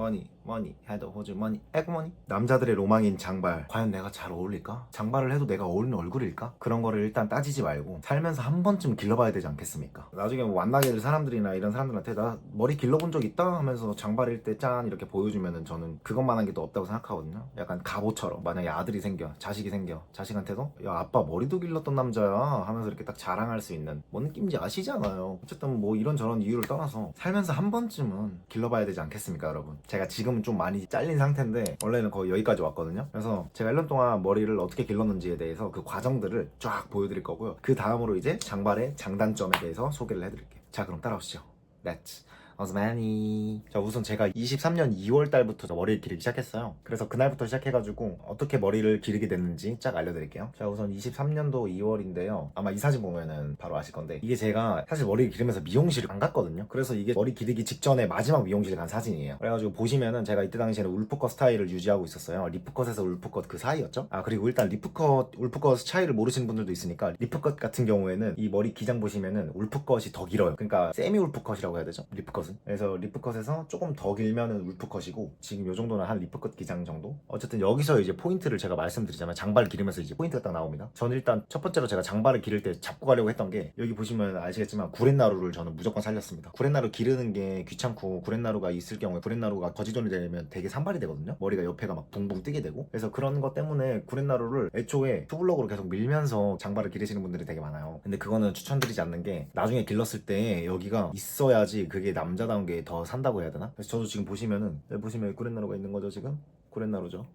머니 머니 헤드 호주 머니 에그머니 남자들의 로망인 장발. 과연 내가 잘 어울릴까? 장발을 해도 내가 어울리는 얼굴일까? 그런 거를 일단 따지지 말고 살면서 한 번쯤 길러봐야 되지 않겠습니까? 나중에 뭐 만나게 될 사람들이나 이런 사람들한테 나 머리 길러본 적 있다 하면서 장발일 때 짠 이렇게 보여주면은 저는 그것만한 게더 없다고 생각하거든요. 약간 갑오처럼. 만약에 아들이 생겨 자식이 생겨 자식한테도 야 아빠 머리도 길렀던 남자야 하면서 이렇게 딱 자랑할 수 있는 뭔 느낌인지 아시잖아요. 어쨌든 뭐 이런저런 이유를 떠나서 살면서 한 번쯤은 길러봐야 되지 않겠습니까 여러분 제가 지금은 좀 많이 잘린 상태인데 원래는 거의 여기까지 왔거든요. 그래서 제가 1년 동안 머리를 어떻게 길렀는지에 대해서 그 과정들을 쫙 보여드릴 거고요. 그 다음으로 이제 장발의 장단점에 대해서 소개를 해드릴게요. 자 그럼 따라오시죠. Let's 어스마니. 자 우선 제가 23년 2월 달부터 머리를 기르기 시작했어요. 그래서 그날부터 시작해가지고 어떻게 머리를 기르게 됐는지 쫙 알려드릴게요. 자 우선 23년도 2월인데요. 아마 이 사진 보면은 바로 아실 건데 이게 제가 사실 머리를 기르면서 미용실을 안 갔거든요. 그래서 이게 머리 기르기 직전에 마지막 미용실 간 사진이에요. 그래가지고 보시면은 제가 이때 당시에는 울프컷 스타일을 유지하고 있었어요. 리프컷에서 울프컷 그 사이였죠? 아 그리고 일단 리프컷 울프컷 차이를 모르시는 분들도 있으니까 리프컷 같은 경우에는 이 머리 기장 보시면은 울프컷이 더 길어요. 그러니까 세미 울프컷이라고 해야 되죠? 리프컷은 그래서 리프컷에서 조금 더 길면은 울프컷이고 지금 요 정도는 한 리프컷 기장 정도? 어쨌든 여기서 이제 포인트를 제가 말씀드리자면 장발 기르면서 이제 포인트가 딱 나옵니다. 저는 일단 첫 번째로 제가 장발을 기를 때 잡고 가려고 했던 게 여기 보시면 아시겠지만 구렛나루를 저는 무조건 살렸습니다. 구렛나루 기르는 게 귀찮고 구렛나루가 있을 경우에 구렛나루가 거지존이 되면 되게 산발이 되거든요. 머리가 옆에가 막 붕붕 뜨게 되고. 그래서 그런 것 때문에 구렛나루를 애초에 투블럭으로 계속 밀면서 장발을 기르시는 분들이 되게 많아요. 근데 그거는 추천드리지 않는 게 나중에 길렀을 때 여기가 있어야지 그게 남 자다운 게 더 산다고 해야 되나? 그래서 저도 지금 보시면은 여기 보시면 구렛나루가 있는 거죠 지금? 구렛나루죠.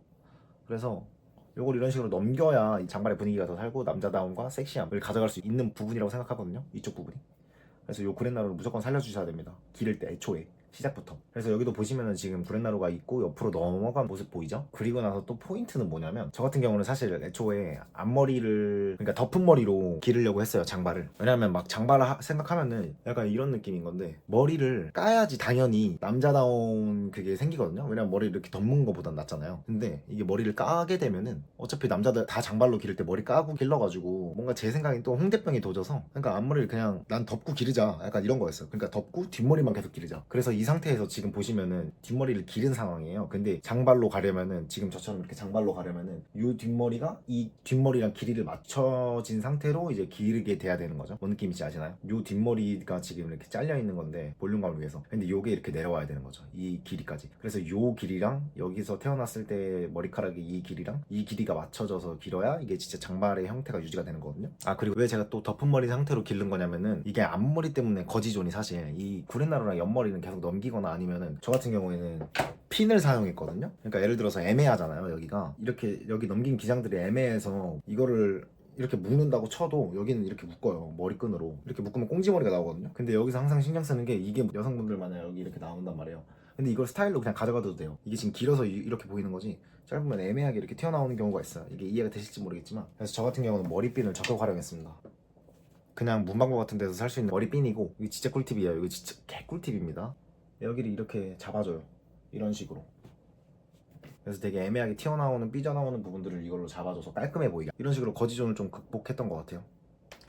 그래서 요걸 이런 식으로 넘겨야 이 장발의 분위기가 더 살고 남자다움과 섹시함을 가져갈 수 있는 부분이라고 생각하거든요 이쪽 부분이. 그래서 요 구렛나루를 무조건 살려주셔야 됩니다 기를 때 애초에 시작부터. 그래서 여기도 보시면은 지금 구렛나루가 있고 옆으로 넘어간 모습 보이죠? 그리고 나서 또 포인트는 뭐냐면 저 같은 경우는 사실 애초에 앞머리를 그러니까 덮은 머리로 기르려고 했어요 장발을. 왜냐면 막 장발을 하- 생각하면은 약간 이런 느낌인 건데 머리를 까야지 당연히 남자다운 그게 생기거든요? 왜냐면 머리를 이렇게 덮는 거보단 낫잖아요. 근데 이게 머리를 까게 되면은 어차피 남자들 다 장발로 기를 때 머리 까고 길러가지고 뭔가 제 생각엔 또 홍대병이 도져서 그러니까 앞머리를 그냥 난 덮고 기르자. 약간 이런 거였어요. 그러니까 덮고 뒷머리만 계속 기르자. 그래서 이 상태에서 지금 보시면은 뒷머리를 기른 상황이에요. 근데 장발로 가려면은 지금 저처럼 이렇게 장발로 가려면은 이 뒷머리가 이 뒷머리랑 길이를 맞춰진 상태로 이제 기르게 돼야 되는 거죠. 뭔 느낌인지 아시나요? 이 뒷머리가 지금 이렇게 잘려 있는 건데 볼륨감을 위해서. 근데 요게 이렇게 내려와야 되는 거죠. 이 길이까지. 그래서 요 길이랑 여기서 태어났을 때 머리카락의 이 길이랑 이 길이가 맞춰져서 길어야 이게 진짜 장발의 형태가 유지가 되는 거거든요. 아 그리고 왜 제가 또 덮은 머리 상태로 기른 거냐면은 이게 앞머리 때문에 거지존이 사실 이 구렛나루랑 옆머리는 계속 넘 기거나 아니면은 저 같은 경우에는 핀을 사용했거든요. 그러니까 예를 들어서 애매하잖아요 여기가. 이렇게 여기 넘긴 기장들이 애매해서 이거를 이렇게 묶는다고 쳐도 여기는 이렇게 묶어요 머리끈으로. 이렇게 묶으면 꽁지머리가 나오거든요. 근데 여기서 항상 신경 쓰는 게 이게 여성분들 만약 여기 이렇게 나온단 말이에요. 근데 이걸 스타일로 그냥 가져가도 돼요. 이게 지금 길어서 이- 이렇게 보이는 거지 짧으면 애매하게 이렇게 튀어나오는 경우가 있어요. 이게 이해가 되실지 모르겠지만. 그래서 저 같은 경우는 머리핀을 적극 활용했습니다. 그냥 문방구 같은 데서 살 수 있는 머리핀이고 이게 진짜 꿀팁이에요. 이거 진짜 개꿀팁입니다 여기를 이렇게 잡아줘요. 이런 식으로. 그래서 되게 애매하게 튀어나오는 삐져나오는 부분들을 이걸로 잡아줘서 깔끔해 보이게. 이런 식으로 거지존을 좀 극복했던 것 같아요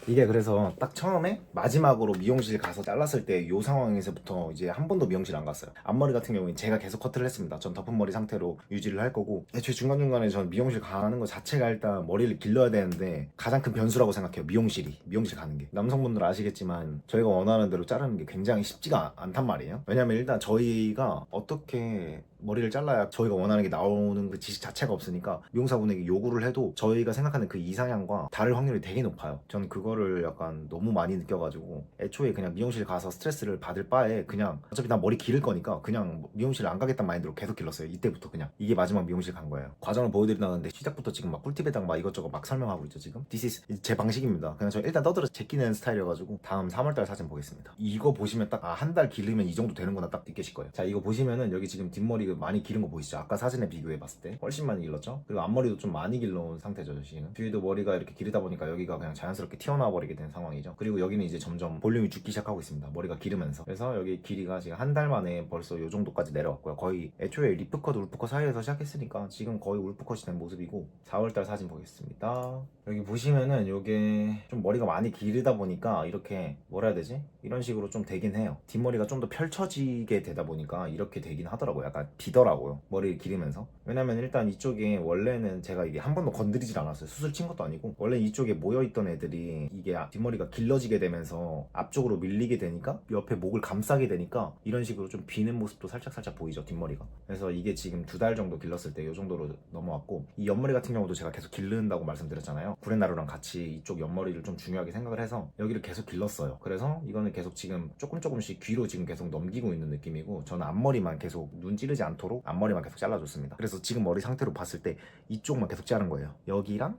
이게 그래서 딱 처음에 마지막으로 미용실 가서 잘랐을 때이 상황에서부터 이제 한 번도 미용실 안 갔어요. 앞머리 같은 경우는 제가 계속 커트를 했습니다. 전 덮은 머리 상태로 유지를 할 거고. 애초에 중간중간에 전 미용실 가는 것 자체가 일단 머리를 길러야 되는데 가장 큰 변수라고 생각해요. 미용실이. 미용실 가는 게. 남성분들 아시겠지만 저희가 원하는 대로 자르는 게 굉장히 쉽지가 않단 말이에요. 왜냐면 일단 저희가 어떻게 머리를 잘라야 저희가 원하는 게 나오는 그 지식 자체가 없으니까 미용사분에게 요구를 해도 저희가 생각하는 그 이상향과 다를 확률이 되게 높아요. 전 그거 를 약간 너무 많이 느껴가지고 애초에 그냥 미용실 가서 스트레스를 받을 바에 그냥 어차피 난 머리 기를 거니까 그냥 미용실 안 가겠다는 마인드로 계속 길렀어요. 이때부터 그냥 이게 마지막 미용실 간 거예요. 과정을 보여드리는데 시작부터 지금 막 꿀팁에다가 막 이것저것 막 설명하고 있죠 지금. This is 제 방식입니다. 그냥 저 일단 떠들어 제끼는 스타일이어가지고 다음 3월달 사진 보겠습니다. 이거 보시면 딱 한 달 기르면 이 정도 되는구나 딱 느끼실 거예요. 자 이거 보시면은 여기 지금 뒷머리 많이 기른 거 보이시죠? 아까 사진에 비교해 봤을 때 훨씬 많이 길렀죠? 그리고 앞머리도 좀 많이 길러온 상태죠 지금. 뒤에도 머리가 이렇게 기르다 보니까 여기가 그냥 자연스럽게 튀어나 와 튀어나와 버리게 된 상황이죠. 그리고 여기는 이제 점점 볼륨이 죽기 시작하고 있습니다. 머리가 기르면서. 그래서 여기 길이가 지금 한 달 만에 벌써 요 정도까지 내려왔고요. 거의 애초에 리프컷, 울프컷 사이에서 시작했으니까 지금 거의 울프컷이 된 모습이고 4월달 사진 보겠습니다. 여기 보시면은 요게 좀 머리가 많이 기르다 보니까 이렇게 뭐라 해야 되지? 이런 식으로 좀 되긴 해요. 뒷머리가 좀 더 펼쳐지게 되다 보니까 이렇게 되긴 하더라고요. 약간 비더라고요. 머리를 기르면서. 왜냐면 일단 이쪽에 원래는 제가 이게 한 번도 건드리질 않았어요. 수술 친 것도 아니고. 원래 이쪽에 모여있던 애들이 이게 뒷머리가 길러지게 되면서 앞쪽으로 밀리게 되니까 옆에 목을 감싸게 되니까 이런 식으로 좀 비는 모습도 살짝 살짝 보이죠. 뒷머리가. 그래서 이게 지금 두 달 정도 길렀을 때 이 정도로 넘어왔고 이 옆머리 같은 경우도 제가 계속 기른다고 말씀드렸잖아요. 구레나루랑 같이 이쪽 옆머리를 좀 중요하게 생각을 해서 여기를 계속 길렀어요. 그래서 이거는 계속 지금 조금 조금씩 귀로 지금 계속 넘기고 있는 느낌이고 저는 앞머리만 계속 눈 찌르지 않도록 앞머리만 계속 잘라줬습니다. 그래서 지금 머리 상태로 봤을 때 이쪽만 계속 자른 거예요. 여기랑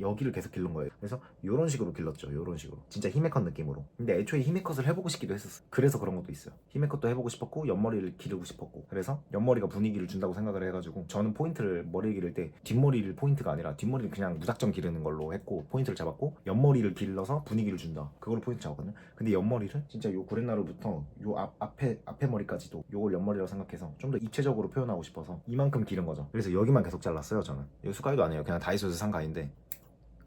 여기를 계속 기른 거예요. 그래서 이런 식으로 길렀죠. 이런 식으로. 진짜 히메컷 느낌으로. 근데 애초에 히메컷을 해보고 싶기도 했었어. 그래서 그런 것도 있어요. 히메컷도 해보고 싶었고 옆머리를 기르고 싶었고. 그래서 옆머리가 분위기를 준다고 생각을 해가지고 저는 포인트를 머리 기를 때 뒷머리를 포인트가 아니라 뒷머리를 그냥 무작정 기르는 걸로 했고 포인트를 잡았고 옆머리를 길러서 분위기를 준다. 그걸 포인트 잡았거든요. 근데 옆머리를 진짜 요 구레나루부터 요 앞, 앞에 앞에 머리까지도 요걸 옆머리라고 생각해서 좀 더 입체적으로 표현하고 싶어서 이만큼 기른 거죠. 그래서 여기만 계속 잘랐어요. 저는. 이거 수가이도 아니에요. 그냥 다이소에서 산 가인데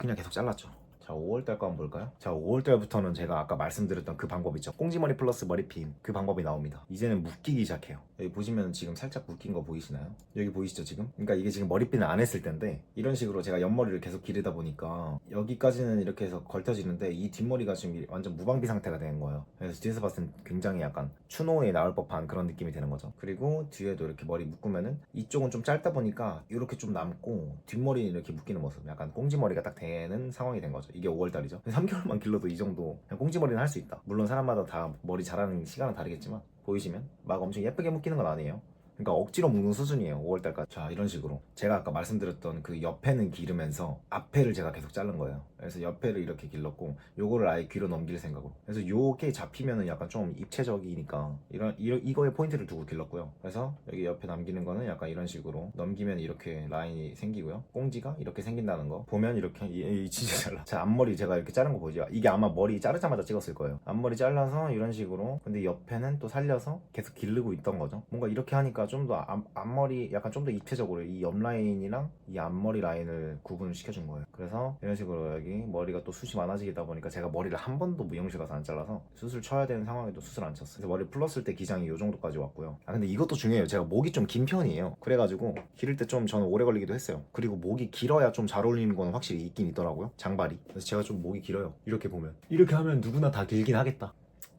그냥 계속 잘랐죠. 자, 5월달 거 한번 볼까요? 자, 5월달부터는 제가 아까 말씀드렸던 그 방법 있죠. 꽁지머리 플러스 머리핀. 그 방법이 나옵니다. 이제는 묶이기 시작해요. 여기 보시면 지금 살짝 묶인 거 보이시나요? 여기 보이시죠, 지금? 그러니까 이게 지금 머리핀을 안 했을 텐데, 이런 식으로 제가 옆머리를 계속 기르다 보니까, 여기까지는 이렇게 해서 걸쳐지는데, 이 뒷머리가 지금 완전 무방비 상태가 되는 거예요. 그래서 뒤에서 봤을 땐 굉장히 약간 추노에 나올 법한 그런 느낌이 되는 거죠. 그리고 뒤에도 이렇게 머리 묶으면은, 이쪽은 좀 짧다 보니까, 이렇게 좀 남고, 뒷머리는 이렇게 묶이는 모습. 약간 꽁지머리가 딱 되는 상황이 된 거죠. 이게 5월달이죠. 3개월만 길러도 이 정도 그냥 꽁지머리는 할 수 있다. 물론 사람마다 다 머리 자라는 시간은 다르겠지만 보이시면 막 엄청 예쁘게 묶이는 건 아니에요. 그러니까 억지로 묶는 수준이에요. 5월달까지. 자 이런 식으로 제가 아까 말씀드렸던 그 옆에는 기르면서 앞에를 제가 계속 자른 거예요. 그래서 옆에를 이렇게 길렀고 요거를 아예 귀로 넘길 생각으로. 그래서 요게 잡히면은 약간 좀 입체적이니까 이런 이, 이거에 포인트를 두고 길렀고요. 그래서 여기 옆에 남기는 거는 약간 이런 식으로 넘기면 이렇게 라인이 생기고요. 꽁지가 이렇게 생긴다는 거 보면 이렇게 이, 이 진짜 잘라. 제 앞머리 제가 이렇게 자른 거 보죠. 이게 아마 머리 자르자마자 찍었을 거예요. 앞머리 잘라서 이런 식으로. 근데 옆에는 또 살려서 계속 기르고 있던 거죠. 뭔가 이렇게 하니까 좀 더 앞머리 약간 좀 더 입체적으로 이 옆 라인이랑 이 앞머리 라인을 구분을 시켜준 거예요. 그래서 이런 식으로 여기 머리가 또 숱이 많아지다 보니까 제가 머리를 한 번도 미용실 가서 안 잘라서 수술 쳐야 되는 상황에도 수술 안 쳤어요. 그래서 머리 풀었을 때 기장이 이 정도까지 왔고요. 아 근데 이것도 중요해요. 제가 목이 좀 긴 편이에요. 그래가지고 기를 때 좀 저는 오래 걸리기도 했어요. 그리고 목이 길어야 좀 잘 어울리는 거는 확실히 있긴 있더라고요. 장발이. 그래서 제가 좀 목이 길어요. 이렇게 보면 이렇게 하면 누구나 다 길긴 하겠다.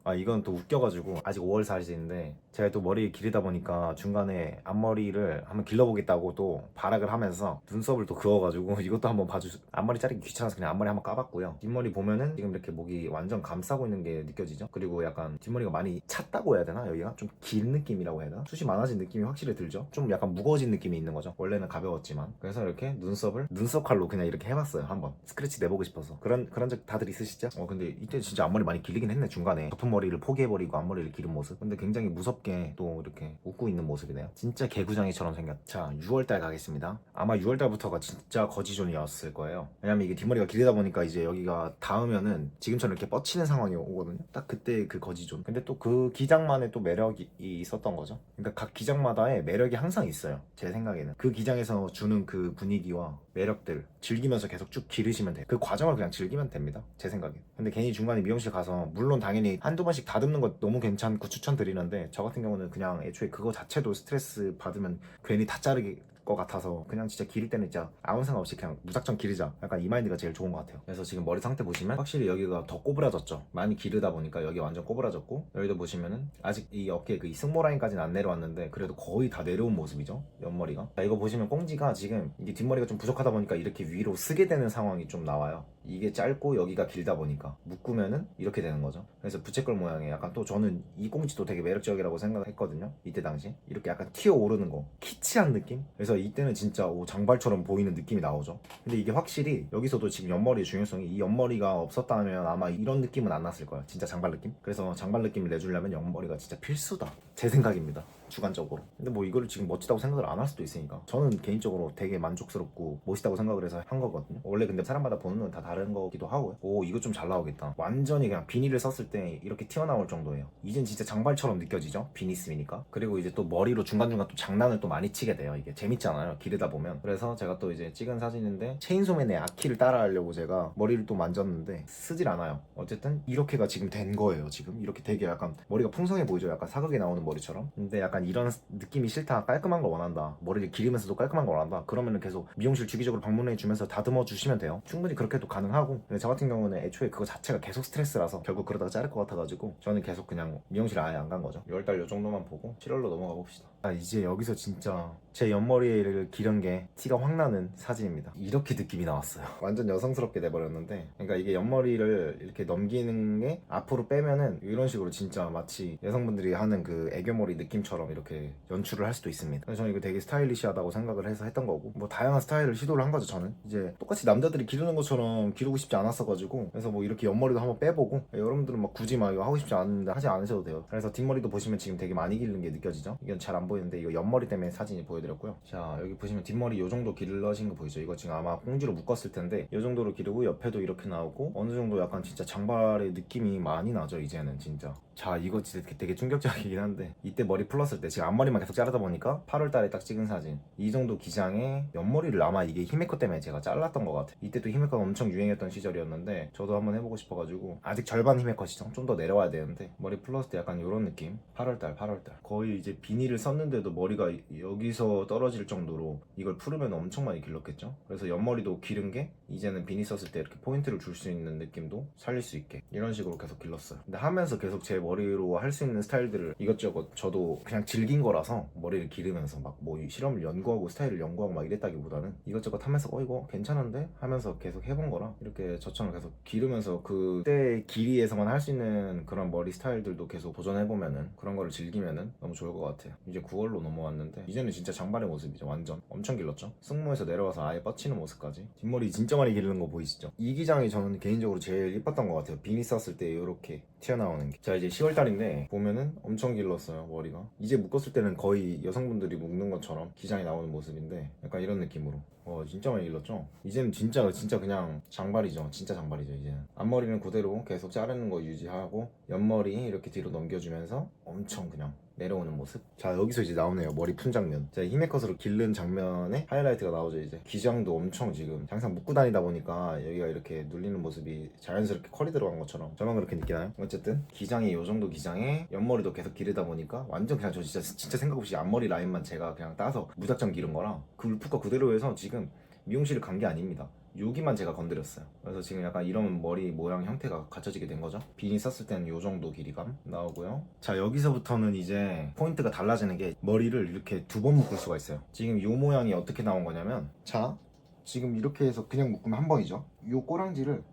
아 이건 또 웃겨가지고 아직 5월 살인데 제가 또 머리 기르다 보니까 중간에 앞머리를 한번 길러보겠다고 또 발악을 하면서 눈썹을 또 그어가지고 이것도 한번 봐주 앞머리 자르기 귀찮아서 그냥 앞머리 한번 까봤고요. 뒷머리 보면은 지금 이렇게 목이 완전 감싸고 있는 게 느껴지죠? 그리고 약간 뒷머리가 많이 찼다고 해야 되나 여기가? 좀 긴 느낌이라고 해야 되나? 숱이 많아진 느낌이 확실히 들죠? 좀 약간 무거워진 느낌이 있는 거죠? 원래는 가벼웠지만. 그래서 이렇게 눈썹을 눈썹 칼로 그냥 이렇게 해봤어요 한번. 스크래치 내보고 싶어서. 그런 그런 적 다들 있으시죠? 어 근데 이때 진짜 앞머리 많이 길리긴 했네 중간에. 덮은 머리를 포기해버리고 앞머리를 기른 모습. 근데 굉장히 무섭게 또 이렇게 웃고 있는 모습이네요. 진짜 개구장이처럼 생겼. 자 6월달 가겠습니다. 아마 6월달부터가 진짜 거지존이었을 거예요. 왜냐면 이게 뒷머리가 길다 보니까 이제 여기가 닿으면은 지금처럼 이렇게 뻗치는 상황이 오거든요. 딱 그때 그 거지존. 근데 또 그 기장만의 또 매력이 있었던 거죠. 그러니까 각 기장마다의 매력이 항상 있어요. 제 생각에는. 그 기장에서 주는 그 분위기와 매력들 즐기면서 계속 쭉 기르시면 돼요 그 과정을 그냥 즐기면 됩니다. 제 생각에 근데 괜히 중간에 미용실 가서 물론 당연히 한두 번씩 다듬는 거 너무 괜찮고 추천드리는데 저 같은 경우는 그냥 애초에 그거 자체도 스트레스 받으면 괜히 다 자르기 것 같아서 그냥 진짜 기를 때는 진짜 아무 생각 없이 그냥 무작정 기르자. 약간 이 마인드가 제일 좋은 것 같아요. 그래서 지금 머리 상태 보시면 확실히 여기가 더 꼬부라졌죠. 많이 기르다 보니까 여기 완전 꼬부라졌고 여기도 보시면은 아직 이 어깨 그 이 승모 라인까지는 안 내려왔는데 그래도 거의 다 내려온 모습이죠 옆머리가. 자, 이거 보시면 꽁지가 지금 이게 뒷머리가 좀 부족하다 보니까 이렇게 위로 쓰게 되는 상황이 좀 나와요 이게 짧고 여기가 길다 보니까 묶으면은 이렇게 되는 거죠. 그래서 부채꼴 모양의 약간 또 저는 이 꽁지도 되게 매력적이라고 생각했거든요. 이때 당시 이렇게 약간 튀어 오르는 거. 키치한 느낌? 그래서 이때는 진짜 오, 장발처럼 보이는 느낌이 나오죠. 근데 이게 확실히 여기서도 지금 옆머리의 중요성이 이 옆머리가 없었다면 아마 이런 느낌은 안 났을 거예요 진짜 장발 느낌? 그래서 장발 느낌을 내주려면 옆머리가 진짜 필수다. 제 생각입니다 주관적으로. 근데 뭐 이거를 지금 멋지다고 생각을 안 할 수도 있으니까. 저는 개인적으로 되게 만족스럽고 멋있다고 생각을 해서 한 거거든요. 원래 근데 사람마다 보는 눈 다 다른 거기도 하고요. 오 이거 좀 잘 나오겠다. 완전히 그냥 비닐을 썼을 때 이렇게 튀어나올 정도예요. 이젠 진짜 장발처럼 느껴지죠? 비니 쓰니까. 그리고 이제 또 머리로 중간중간 또 장난을 또 많이 치게 돼요. 이게 재밌잖아요. 기르다 보면. 그래서 제가 또 이제 찍은 사진인데 체인소맨의 아키를 따라하려고 제가 머리를 또 만졌는데 쓰질 않아요. 어쨌든 이렇게가 지금 된 거예요 지금. 이렇게 되게 약간 머리가 풍성해 보이죠? 약간 사극에 나오는 머리처럼. 근데 약간 이런 느낌이 싫다 깔끔한 걸 원한다. 머리를 기르면서도 깔끔한 걸 원한다. 그러면은 계속 미용실 주기적으로 방문해 주면서 다듬어 주시면 돼요. 충분히 그렇게도 가능하고. 근데 저 같은 경우는 애초에 그거 자체가 계속 스트레스라서 결국 그러다가 자를 것 같아가지고 저는 계속 그냥 미용실 아예 안 간 거죠. 6월달 요 정도만 보고 7월로 넘어가 봅시다 아 이제 여기서 진짜 제 옆머리를 기른 게 티가 확 나는 사진입니다. 이렇게 느낌이 나왔어요. 완전 여성스럽게 돼버렸는데 그러니까 이게 옆머리를 이렇게 넘기는 게 앞으로 빼면은 이런 식으로 진짜 마치 여성분들이 하는 그 애교머리 느낌처럼 이렇게 연출을 할 수도 있습니다. 저는 이거 되게 스타일리시하다고 생각을 해서 했던 거고 뭐 다양한 스타일을 시도를 한 거죠 저는. 이제 똑같이 남자들이 기르는 것처럼 기르고 싶지 않았어가지고 그래서 뭐 이렇게 옆머리도 한번 빼보고 여러분들은 막 굳이 막 이거 하고 싶지 않은데 하지 않으셔도 돼요. 그래서 뒷머리도 보시면 지금 되게 많이 기르는 게 느껴지죠? 이건 잘 안 보이 는데 이거 옆머리 때문에 사진이 보여드렸고요. 자 여기 보시면 뒷머리 요 정도 길러진 거 보이죠? 이거 지금 아마 꽁지로 묶었을 텐데 요 정도로 기르고 옆에도 이렇게 나오고 어느 정도 약간 진짜 장발의 느낌이 많이 나죠 이제는 진짜 자 이거 진짜 되게, 충격적이긴 한데 이때 머리 풀었을 때 지금 앞머리만 계속 자르다 보니까 8월 달에 딱 찍은 사진. 이 정도 기장에 옆머리를 아마 이게 히메코 때문에 제가 잘랐던 것 같아요. 이때 또 히메코가 엄청 유행했던 시절이었는데 저도 한번 해보고 싶어가지고 아직 절반 히메컷이죠 좀더 내려와야 되는데 머리 풀었을 때 약간 이런 느낌? 8월 달 8월 달. 거의 이제 비닐을 썼는데도 머리가 여기서 떨어질 정도로 이걸 풀으면 엄청 많이 길렀겠죠? 그래서 옆머리도 기른 게 이제는 비닐 썼을 때 이렇게 포인트를 줄 수 있는 느낌도 살릴 수 있게 이런 식으로 계속 길렀어요. 근데 하면서 계속 제 머리로 할 수 있는 스타일들을 이것저것 저도 그냥 즐긴 거라서 머리를 기르면서 막 뭐 실험을 연구하고 스타일을 연구하고 막 이랬다기보다는 이것저것 하면서 어 이거 괜찮은데? 하면서 계속 해본 거라 이렇게 저처럼 계속 기르면서 그때 길이에서만 할 수 있는 그런 머리 스타일들도 계속 도전해보면은 그런 거를 즐기면은 너무 좋을 것 같아요. 이제 9월로 넘어왔는데 이제는 진짜 장발의 모습이죠 완전. 엄청 길렀죠? 승모에서 내려와서 아예 뻗치는 모습까지. 뒷머리 진짜 많이 기르는 거 보이시죠? 이 기장이 저는 개인적으로 제일 이뻤던 것 같아요. 비니 썼을 때 이렇게 튀어나오는 게. 자 이제 10월달인데 보면은 엄청 길렀어요 머리가. 이제 묶었을 때는 거의 여성분들이 묶는 것처럼 기장이 나오는 모습인데 약간 이런 느낌으로. 어 진짜 많이 길렀죠. 이제는 진짜 진짜 그냥 장발이죠. 진짜 장발이죠 이제는. 앞머리는 그대로 계속 자르는 거 유지하고 옆머리 이렇게 뒤로 넘겨주면서 엄청 그냥 내려오는 모습. 자 여기서 이제 나오네요 머리 푼 장면. 제가 히메컷으로 기른 장면에 하이라이트가 나오죠 이제. 기장도 엄청 지금 항상 묶고 다니다 보니까 여기가 이렇게 눌리는 모습이 자연스럽게 컬이 들어간 것처럼 저만 그렇게 느끼나요? 어쨌든 기장이 이 정도 기장에 옆머리도 계속 기르다 보니까 완전 그냥 저 진짜 진짜 생각 없이 앞머리 라인만 제가 그냥 따서 무작정 기른 거라 그 울프컷 그대로 해서 지금 미용실을 간 게 아닙니다. 여기만 제가 건드렸어요. 그래서 지금 약간 이런 머리 모양 형태가 갖춰지게 된 거죠. 비니 썼을 때는 이 정도 길이감 나오고요. 자 여기서부터는 이제 포인트가 달라지는 게 머리를 이렇게 두 번 묶을 수가 있어요. 지금 이 모양이 어떻게 나온 거냐면 자 지금 이렇게 해서 그냥 묶으면 한 번이죠. 이 꼬랑지를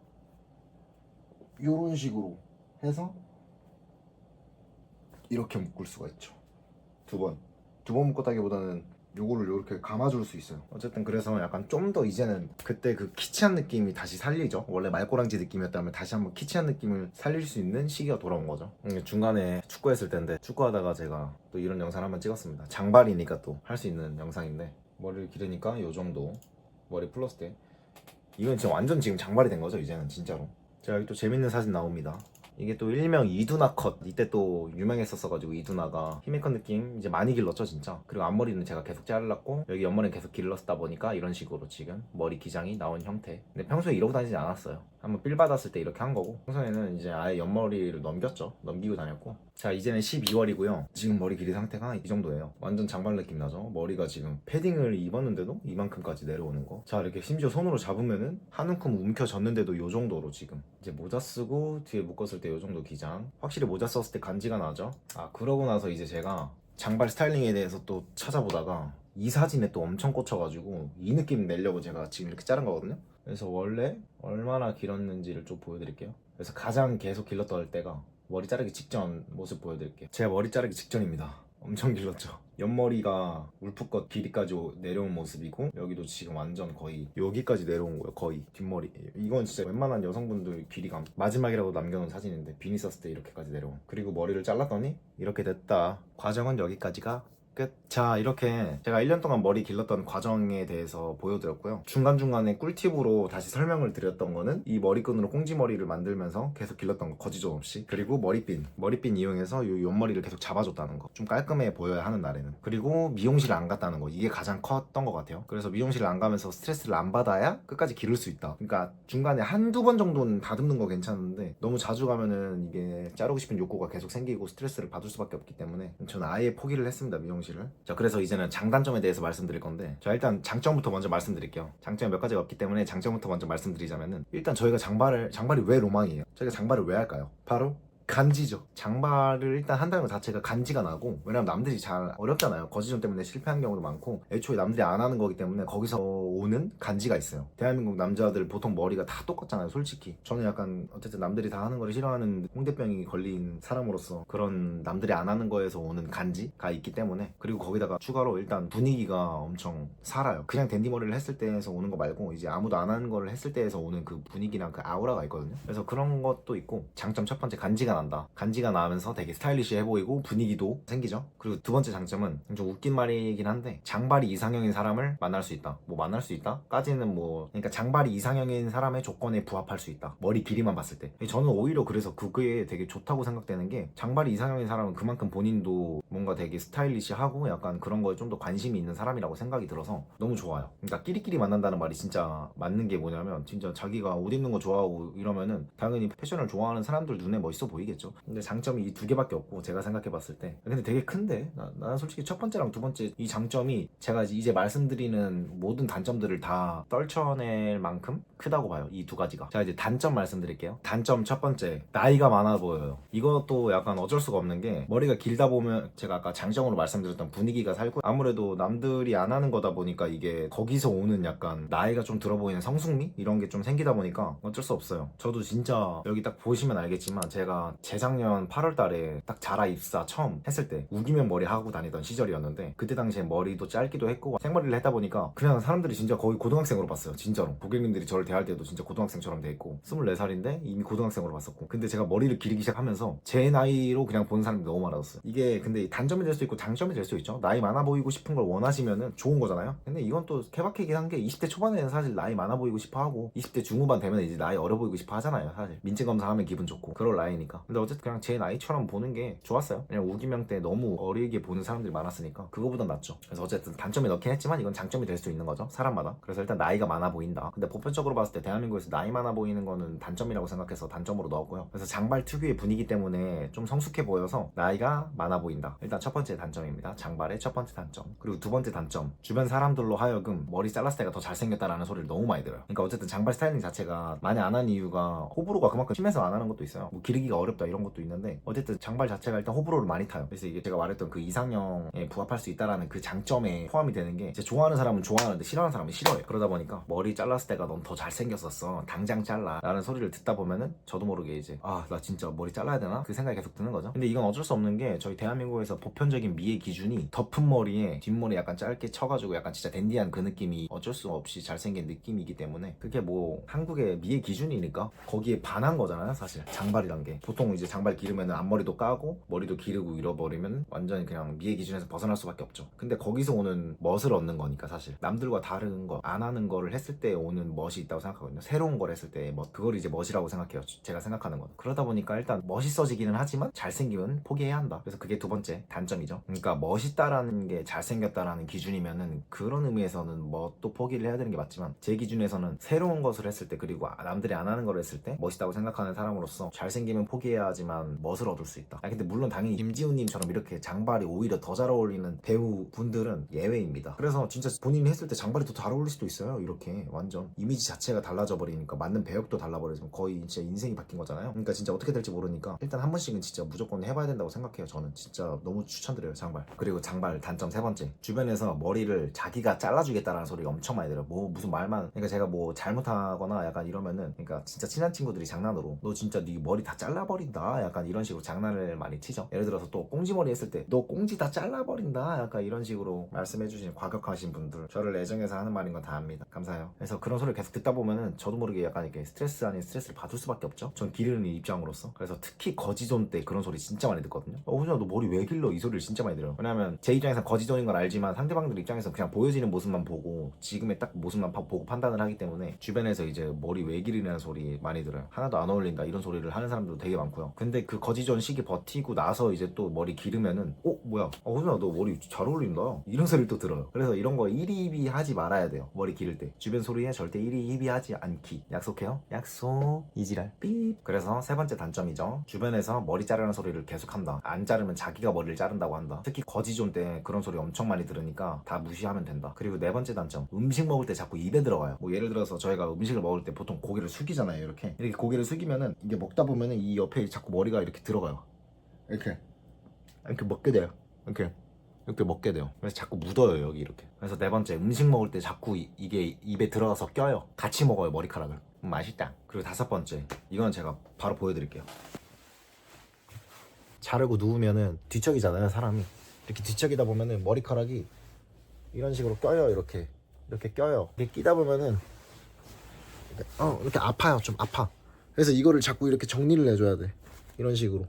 이런 식으로 해서 이렇게 묶을 수가 있죠. 두 번. 두 번 묶었다기보다는 요거를 이렇게 감아줄 수 있어요. 어쨌든 그래서 약간 좀 더 이제는 그때 그 키치한 느낌이 다시 살리죠. 원래 말꼬랑지 느낌이었다면 다시 한번 키치한 느낌을 살릴 수 있는 시기가 돌아온 거죠. 음, 중간에 축구했을 때인데 축구하다가 제가 또 이런 영상을 한번 찍었습니다. 장발이니까 또 할 수 있는 영상인데 머리를 기르니까 요 정도 머리 플러스 때 이건 지금 완전 지금 장발이 된 거죠 이제는 진짜로. 자 여기 또 재밌는 사진 나옵니다. 이게 또 일명 이두나 컷. 이때 또 유명했었어가지고 이두나가 히메컷 느낌 이제 많이 길렀죠 진짜. 그리고 앞머리는 제가 계속 잘랐고 여기 옆머리는 계속 길렀다 보니까 이런 식으로 지금 머리 기장이 나온 형태. 근데 평소에 이러고 다니지 않았어요. 한번 삘 받았을 때 이렇게 한 거고. 평소에는 이제 아예 옆머리를 넘겼죠. 넘기고 다녔고. 자 이제는 12월이고요. 지금 머리 길이 상태가 이 정도예요. 완전 장발 느낌 나죠? 머리가 지금 패딩을 입었는데도 이만큼까지 내려오는 거자 이렇게 심지어 손으로 잡으면은 한 움큼 움켜졌는데도 요 정도로 지금. 이제 모자 쓰고 뒤에 묶었을 때 요 정도 기장. 확실히 모자 썼을 때 간지가 나죠? 아 그러고 나서 이제 제가 장발 스타일링에 대해서 또 찾아보다가 이 사진에 또 엄청 꽂혀가지고 이 느낌 내려고 제가 지금 이렇게 자른 거거든요? 그래서 원래 얼마나 길었는지를 좀 보여드릴게요. 그래서 가장 계속 길렀던 때가 머리 자르기 직전 모습 보여드릴게요. 제가 머리 자르기 직전입니다. 엄청 길렀죠 옆머리가 울프컷 길이까지 오- 내려온 모습이고 여기도 지금 완전 거의 여기까지 내려온 거예요 거의 뒷머리. 이건 진짜 웬만한 여성분들 길이가 마지막이라고 남겨놓은 사진인데 비니 썼을 때 이렇게까지 내려온. 그리고 머리를 잘랐더니 이렇게 됐다. 과정은 여기까지가 끝. 자, 이렇게 제가 1년 동안 머리 길렀던 과정에 대해서 보여드렸고요. 중간중간에 꿀팁으로 다시 설명을 드렸던 거는 이 머리끈으로 꽁지머리를 만들면서 계속 길렀던 거, 거지존 없이. 그리고 머리핀. 머리핀 이용해서 이 옆머리를 계속 잡아줬다는 거. 좀 깔끔해 보여야 하는 날에는. 그리고 미용실을 안 갔다는 거. 이게 가장 컸던 것 같아요. 그래서 미용실을 안 가면서 스트레스를 안 받아야 끝까지 기를 수 있다. 그러니까 중간에 한두 번 정도는 다듬는 거 괜찮은데 너무 자주 가면은 이게 자르고 싶은 욕구가 계속 생기고 스트레스를 받을 수밖에 없기 때문에 저는 아예 포기를 했습니다 미용 실을. 자 그래서 이제는 장단점에 대해서 말씀드릴 건데 자 일단 장점부터 먼저 말씀드릴게요. 장점이 몇 가지가 없기 때문에 장점부터 먼저 말씀드리자면은 일단 저희가 장발을 장발이 왜 로망이에요? 저희가 장발을 왜 할까요? 바로 간지죠. 장발을 일단 한다는 것 자체가 간지가 나고 왜냐면 남들이 잘 어렵잖아요. 거지존 때문에 실패한 경우도 많고 애초에 남들이 안 하는 거기 때문에 거기서 오는 간지가 있어요. 대한민국 남자들 보통 머리가 다 똑같잖아요. 솔직히 저는 약간 어쨌든 남들이 다 하는 걸 싫어하는 홍대병이 걸린 사람으로서 그런 남들이 안 하는 거에서 오는 간지가 있기 때문에 그리고 거기다가 추가로 일단 분위기가 엄청 살아요. 그냥 댄디 머리를 했을 때에서 오는 거 말고 이제 아무도 안 하는 거를 했을 때에서 오는 그 분위기랑 그 아우라가 있거든요. 그래서 그런 것도 있고 장점 첫 번째 간지가 난다. 간지가 나면서 되게 스타일리시해 보이고 분위기도 생기죠. 그리고 두 번째 장점은 좀 웃긴 말이긴 한데 장발이 이상형인 사람을 만날 수 있다. 뭐 만날 수 있다?까지는 뭐 그러니까 장발이 이상형인 사람의 조건에 부합할 수 있다. 머리 길이만 봤을 때. 저는 오히려 그래서 그게 되게 좋다고 생각되는 게 장발이 이상형인 사람은 그만큼 본인도 뭔가 되게 스타일리시하고 약간 그런 거에 좀 더 관심이 있는 사람이라고 생각이 들어서 너무 좋아요. 그러니까 끼리끼리 만난다는 말이 진짜 맞는 게 뭐냐면 진짜 자기가 옷 입는 거 좋아하고 이러면은 당연히 패션을 좋아하는 사람들 눈에 멋있어 보이 겠죠. 근데 장점이 이 두 개밖에 없고 제가 생각해 봤을 때 근데 되게 큰데 나, 난 솔직히 첫 번째랑 두 번째 이 장점이 제가 이제 말씀드리는 모든 단점들을 다 떨쳐낼 만큼 크다고 봐요. 이 두 가지가. 자 이제 단점 말씀드릴게요. 단점 첫 번째 나이가 많아 보여요. 이것도 약간 어쩔 수가 없는 게 머리가 길다 보면 제가 아까 장점으로 말씀드렸던 분위기가 살고 아무래도 남들이 안 하는 거다 보니까 이게 거기서 오는 약간 나이가 좀 들어 보이는 성숙미 이런 게 좀 생기다 보니까 어쩔 수 없어요. 저도 진짜 여기 딱 보시면 알겠지만 제가 재작년 8월 달에 딱 자라 입사 처음 했을 때 우기면 머리 하고 다니던 시절이었는데 그때 당시에 머리도 짧기도 했고 생머리를 했다 보니까 그냥 사람들이 진짜 거의 고등학생으로 봤어요. 진짜로. 고객님들이 저를 대할 때도 진짜 고등학생처럼 돼 있고 24살인데 이미 고등학생으로 봤었고 근데 제가 머리를 기르기 시작하면서 제 나이로 그냥 보는 사람이 너무 많았어요. 이게 근데 단점이 될 수 있고 장점이 될 수 있죠. 나이 많아 보이고 싶은 걸 원하시면은 좋은 거잖아요. 근데 이건 또 케바케이긴 한 게 20대 초반에는 사실 나이 많아 보이고 싶어 하고 20대 중후반 되면 이제 나이 어려 보이고 싶어 하잖아요. 사실 민증 검사하면 기분 좋고 그럴 나이니까. 근데 어쨌든 그냥 제 나이처럼 보는 게 좋았어요. 그냥 우기명 때 너무 어리게 보는 사람들이 많았으니까 그거보단 낫죠. 그래서 어쨌든 단점이 넣긴 했지만 이건 장점이 될 수 있는 거죠. 사람마다. 그래서 일단 나이가 많아 보인다. 근데 보편적으로 봤을 때 대한민국에서 나이 많아 보이는 거는 단점이라고 생각해서 단점으로 넣었고요. 그래서 장발 특유의 분위기 때문에 좀 성숙해 보여서 나이가 많아 보인다. 일단 첫 번째 단점입니다. 장발의 첫 번째 단점. 그리고 두 번째 단점. 주변 사람들로 하여금 머리 잘랐을 때가 더 잘생겼다라는 소리를 너무 많이 들어요. 그러니까 어쨌든 장발 스타일링 자체가 많이 안 한 이유가 호불호가 그만큼 심해서 안 하는 것도 있어요. 뭐 기르기가 어렵다 이런 것도 있는데 어쨌든 장발 자체가 일단 호불호를 많이 타요. 그래서 이게 제가 말했던 그 이상형에 부합할 수 있다라는 그 장점에 포함이 되는 게 좋아하는 사람은 좋아하는데 싫어하는 사람은 싫어해요. 그러다 보니까 머리 잘랐을 때가 넌 더 잘 생겼었어. 당장 잘라. 라는 소리를 듣다 보면은 저도 모르게 이제 아 나 진짜 머리 잘라야 되나? 그 생각이 계속 드는 거죠. 근데 이건 어쩔 수 없는 게 저희 대한민국에서 보편적인 미의 기준이 덮은 머리에 뒷머리 약간 짧게 쳐가지고 약간 진짜 댄디한 그 느낌이 어쩔 수 없이 잘생긴 느낌이기 때문에 그게 뭐 한국의 미의 기준이니까 거기에 반한 거잖아요 사실 장발이란 게 보통 이제 장발 기르면은 앞머리도 까고 머리도 기르고 잃어버리면 완전히 그냥 미의 기준에서 벗어날 수밖에 없죠 근데 거기서 오는 멋을 얻는 거니까 사실 남들과 다른 거 안 하는 거를 했을 때 오는 멋이 있다고 생각하거든요. 새로운 걸 했을 때 멋, 그걸 이제 멋이라고 생각해요. 제가 생각하는 건 그러다 보니까 일단 멋있어지기는 하지만 잘생기면 포기해야 한다. 그래서 그게 두 번째 단점이죠. 그러니까 멋있다라는 게 잘생겼다라는 기준이면은 그런 의미에서는 멋도 포기를 해야 되는 게 맞지만 제 기준에서는 새로운 것을 했을 때 그리고 아- 남들이 안 하는 걸 했을 때 멋있다고 생각하는 사람으로서 잘생기면 포기해야 하지만 멋을 얻을 수 있다. 아 근데 물론 당연히 김지훈님처럼 이렇게 장발이 오히려 더 잘 어울리는 배우 분들은 예외입니다. 그래서 진짜 본인이 했을 때 장발이 더 잘 어울릴 수도 있어요 이렇게. 완전 이미지 자체 자체가 달라져 버리니까 맞는 배역도 달라버리면 거의 진짜 인생이 바뀐 거잖아요. 그러니까 진짜 어떻게 될지 모르니까 일단 한 번씩은 진짜 무조건 해봐야 된다고 생각해요. 저는 진짜 너무 추천드려요 장발. 그리고 장발 단점 세 번째 주변에서 머리를 자기가 잘라주겠다라는 소리 엄청 많이 들어요. 뭐 무슨 말만 그러니까 제가 뭐 잘못하거나 약간 이러면은 그러니까 진짜 친한 친구들이 장난으로 너 진짜 네 머리 다 잘라버린다 약간 이런 식으로 장난을 많이 치죠. 예를 들어서 또 꽁지 머리 했을 때 너 꽁지 다 잘라버린다 약간 이런 식으로 말씀해주신 과격하신 분들 저를 애정해서 하는 말인 건 다 압니다. 감사해요. 그래서 그런 소리를 계속 듣다 보면은 저도 모르게 약간 이렇게 스트레스 아닌 스트레스를 받을 수밖에 없죠. 전 기르는 입장으로서 그래서 특히 거지존 때 그런 소리 진짜 많이 듣거든요. 어 훈야 너 머리 왜 길러 이 소리를 진짜 많이 들어요. 왜냐면 제 입장에서 거지존인 건 알지만 상대방들 입장에서 그냥 보여지는 모습만 보고 지금의 딱 모습만 파- 보고 판단을 하기 때문에 주변에서 이제 머리 왜 기르냐는 소리 많이 들어요. 하나도 안 어울린다 이런 소리를 하는 사람들도 되게 많고요. 근데 그 거지존 시기 버티고 나서 이제 또 머리 기르면은 어 뭐야 어 훈야 너 머리 잘 어울린다 이런 소리를 또 들어요. 그래서 이런 거 이리이비 하지 말아야 돼요. 머리 기를 때 주변 소리에 절대 이리 이비 하지 않기 약속해요. 약속 이지랄 삐 그래서 세 번째 단점이죠. 주변에서 머리 자르는 소리를 계속한다. 안 자르면 자기가 머리를 자른다고 한다. 특히 거지존 때 그런 소리 엄청 많이 들으니까 다 무시하면 된다. 그리고 네 번째 단점 음식 먹을 때 자꾸 입에 들어가요. 뭐 예를 들어서 저희가 음식을 먹을 때 보통 고개를 숙이잖아요. 이렇게 이렇게 고개를 숙이면은 이게 먹다 보면은 이 옆에 자꾸 머리가 이렇게 들어가요. 이렇게 이렇게 먹게 돼요. 이렇게 이렇게 먹게 돼요. 그래서 자꾸 묻어요 여기 이렇게. 그래서 네 번째 음식 먹을 때 자꾸 이, 게 입에 들어가서 껴요. 같이 먹어요 머리카락을. 음, 맛있다. 그리고 다섯 번째 이건 제가 바로 보여드릴게요. 자르고 누우면은 뒤척이잖아요 사람이. 이렇게 뒤척이다 보면은 머리카락이 이런 식으로 껴요 이렇게 이렇게 껴요. 이렇게 끼다 보면은 어 이렇게 아파요 좀 아파. 그래서 이거를 자꾸 이렇게 정리를 해줘야 돼. 이런 식으로.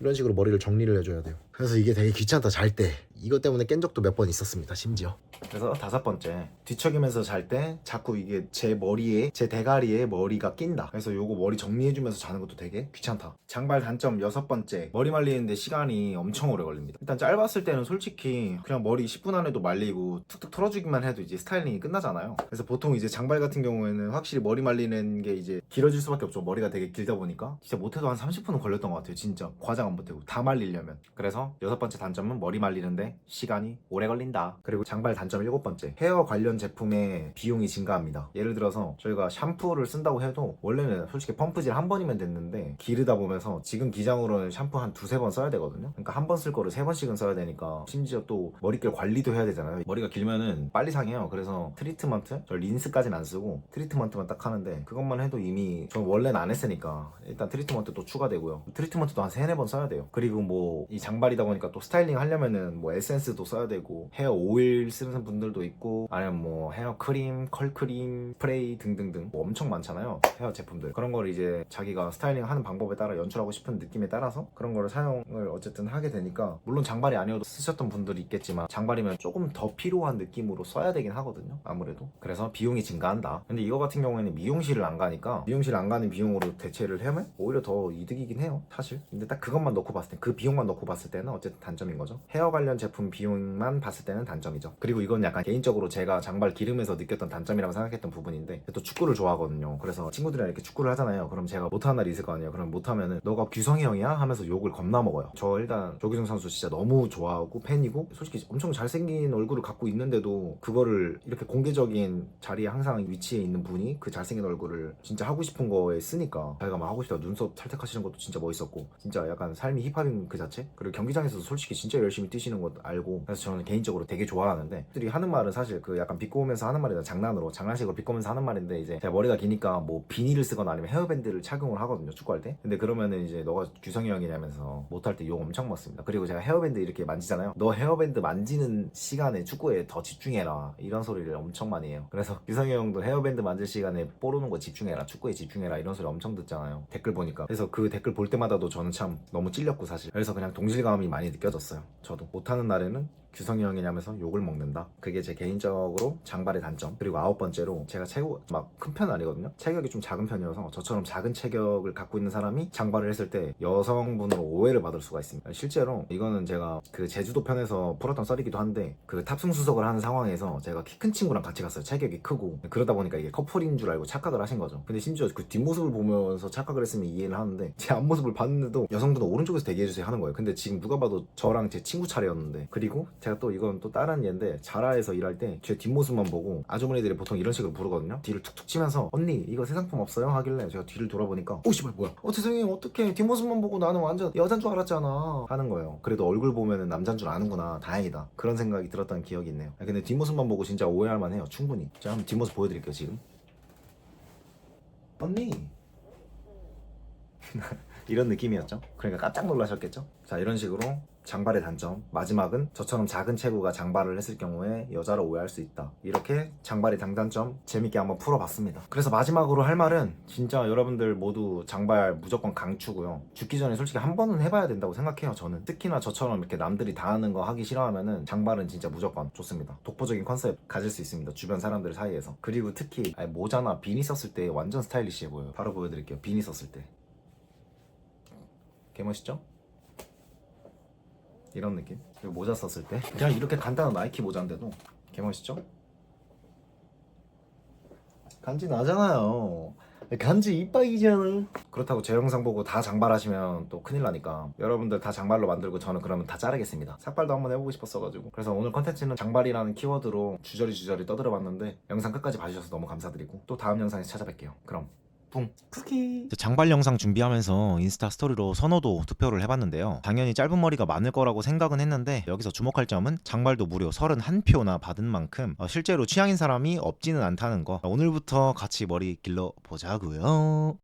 이런 식으로 머리를 정리를 해줘야 돼요. 그래서 이게 되게 귀찮다 잘 때. 이것 때문에 깬 적도 몇 번 있었습니다. 심지어. 그래서 다섯 번째 뒤척이면서 잘 때 자꾸 이게 제 머리에 제 대가리에 머리가 낀다. 그래서 요거 머리 정리해주면서 자는 것도 되게 귀찮다. 장발 단점 여섯 번째 머리 말리는데 시간이 엄청 오래 걸립니다. 일단 짧았을 때는 솔직히 그냥 머리 10분 안에도 말리고 툭툭 털어주기만 해도 이제 스타일링이 끝나잖아요. 그래서 보통 이제 장발 같은 경우에는 확실히 머리 말리는 게 이제 길어질 수밖에 없죠. 머리가 되게 길다 보니까 진짜 못해도 한 30분은 걸렸던 것 같아요. 진짜 과장 안 못해고 다 말리려면. 그래서 여섯 번째 단점은 머리 말리는데 시간이 오래 걸린다. 그리고 장발 단점 일곱 번째 헤어 관련 제품의 비용이 증가합니다. 예를 들어서 저희가 샴푸를 쓴다고 해도 원래는 솔직히 펌프질 한 번이면 됐는데 기르다 보면서 지금 기장으로는 샴푸 한 두세 번 써야 되거든요. 그러니까 한 번 쓸 거를 세 번씩은 써야 되니까 심지어 또 머릿결 관리도 해야 되잖아요. 머리가 길면은 빨리 상해요. 그래서 트리트먼트 저 린스까지는 안 쓰고 트리트먼트만 딱 하는데 그것만 해도 이미 전 원래는 안 했으니까 일단 트리트먼트 또 추가되고요. 트리트먼트도 한 세네 번 써야 돼요. 그리고 뭐 이 장발이 다 보니까 또 스타일링 하려면은 뭐 에센스도 써야 되고 헤어 오일 쓰는 분들도 있고 아니면 뭐 헤어 크림, 컬 크림, 스프레이 등등등 뭐 엄청 많잖아요. 헤어 제품들. 그런 걸 이제 자기가 스타일링 하는 방법에 따라 연출하고 싶은 느낌에 따라서 그런 거를 사용을 어쨌든 하게 되니까 물론 장발이 아니어도 쓰셨던 분들이 있겠지만 장발이면 조금 더 필요한 느낌으로 써야 되긴 하거든요. 아무래도. 그래서 비용이 증가한다. 근데 이거 같은 경우에는 미용실을 안 가니까 미용실 안 가는 비용으로 대체를 하면 오히려 더 이득이긴 해요. 사실. 근데 딱 그것만 넣고 봤을 때 그 비용만 넣고 봤을 때는 어쨌든 단점인 거죠. 헤어 관련 제품 비용만 봤을 때는 단점이죠. 그리고 이건 약간 개인적으로 제가 장발 기르면서 느꼈던 단점이라고 생각했던 부분인데 또 축구를 좋아하거든요. 그래서 친구들이랑 이렇게 축구를 하잖아요. 그럼 제가 못하는 날이 있을 거 아니에요. 그럼 못하면은 너가 규성이 형이야? 하면서 욕을 겁나 먹어요. 저 일단 조규성 선수 진짜 너무 좋아하고 팬이고 솔직히 엄청 잘생긴 얼굴을 갖고 있는데도 그거를 이렇게 공개적인 자리에 항상 위치해 있는 분이 그 잘생긴 얼굴을 진짜 하고 싶은 거에 쓰니까 자기가 막 하고 싶다 눈썹 탈색하시는 것도 진짜 멋있었고 진짜 약간 삶이 힙합인 그 자체 그리고 경 기장에서도 솔직히 진짜 열심히 뛰시는 것도 알고 그래서 저는 개인적으로 되게 좋아하는데 들이 하는 말은 사실 그 약간 비꼬면서 하는 말이다 장난으로 장난식으로 비꼬면서 하는 말인데 이제 제가 머리가 기니까 뭐 비닐을 쓰거나 아니면 헤어밴드를 착용을 하거든요 축구할 때. 근데 그러면은 이제 너가 규성이 형이냐면서 못할 때 욕 엄청 먹습니다. 그리고 제가 헤어밴드 이렇게 만지잖아요. 너 헤어밴드 만지는 시간에 축구에 더 집중해라 이런 소리를 엄청 많이 해요. 그래서 규성이 형도 헤어밴드 만질 시간에 뽀르는 거 집중해라 축구에 집중해라 이런 소리 엄청 듣잖아요 댓글 보니까. 그래서 그 댓글 볼 때마다도 저는 참 너무 찔렸고 사실. 그래서 그냥 동질감 이 많이 느껴졌어요. 저도 못하는 날에는 규성이 형이냐면서 욕을 먹는다. 그게 제 개인적으로 장발의 단점. 그리고 아홉 번째로 제가 체격 막 큰 편은 아니거든요. 체격이 좀 작은 편이어서 저처럼 작은 체격을 갖고 있는 사람이 장발을 했을 때 여성분으로 오해를 받을 수가 있습니다. 실제로 이거는 제가 그 제주도 편에서 풀었던 썰이기도 한데 그 탑승 수석을 하는 상황에서 제가 키 큰 친구랑 같이 갔어요. 체격이 크고 그러다 보니까 이게 커플인 줄 알고 착각을 하신 거죠. 근데 심지어 그 뒷모습을 보면서 착각을 했으면 이해를 하는데 제 앞모습을 봤는데도 여성분은 오른쪽에서 대기해 주세요 하는 거예요. 근데 지금 누가 봐도 저랑 제 친구 차례였는데 그리고 제가 또 이건 또 다른 예인데 자라에서 일할 때 제 뒷모습만 보고 아주머니들이 보통 이런 식으로 부르거든요. 뒤를 툭툭 치면서 언니 이거 새 상품 없어요? 하길래 제가 뒤를 돌아보니까 오 씨발 뭐야? 어 죄송해요 어떡해. 뒷모습만 보고 나는 완전 여잔 줄 알았잖아. 하는 거예요. 그래도 얼굴 보면은 남잔 줄 아는구나. 다행이다. 그런 생각이 들었던 기억이 있네요. 아, 근데 뒷모습만 보고 진짜 오해할 만해요. 충분히. 제가 한번 뒷모습 보여드릴게요 지금 언니. 이런 느낌이었죠. 그러니까 깜짝 놀라셨겠죠. 자 이런 식으로 장발의 단점 마지막은 저처럼 작은 체구가 장발을 했을 경우에 여자로 오해할 수 있다. 이렇게 장발의 장단점 재밌게 한번 풀어봤습니다. 그래서 마지막으로 할 말은 진짜 여러분들 모두 장발 무조건 강추고요. 죽기 전에 솔직히 한 번은 해봐야 된다고 생각해요. 저는 특히나 저처럼 이렇게 남들이 다 하는 거 하기 싫어하면은 장발은 진짜 무조건 좋습니다. 독보적인 컨셉 가질 수 있습니다. 주변 사람들 사이에서 그리고 특히 모자나 비니 썼을 때 완전 스타일리시해 보여요. 바로 보여드릴게요. 비니 썼을 때. 개멋있죠? 이런 느낌? 그리고 모자 썼을 때. 그냥 이렇게 간단한 나이키 모자인데도. 개멋있죠? 간지 나잖아요. 간지 이빨이잖아. 그렇다고 제 영상 보고 다 장발하시면 또 큰일 나니까. 여러분들 다 장발로 만들고 저는 그러면 다 자르겠습니다. 삭발도 한번 해보고 싶었어가지고. 그래서 오늘 컨텐츠는 장발이라는 키워드로 주저리 주저리 떠들어 봤는데 영상 끝까지 봐주셔서 너무 감사드리고 또 다음 영상에서 찾아뵐게요. 그럼 뿡 쿠키 장발 영상 준비하면서 인스타 스토리로 선호도 투표를 해봤는데요. 당연히 짧은 머리가 많을 거라고 생각은 했는데 여기서 주목할 점은 장발도 무려 31표나 받은 만큼 어, 실제로 취향인 사람이 없지는 않다는 거. 오늘부터 같이 머리 길러 보자고요.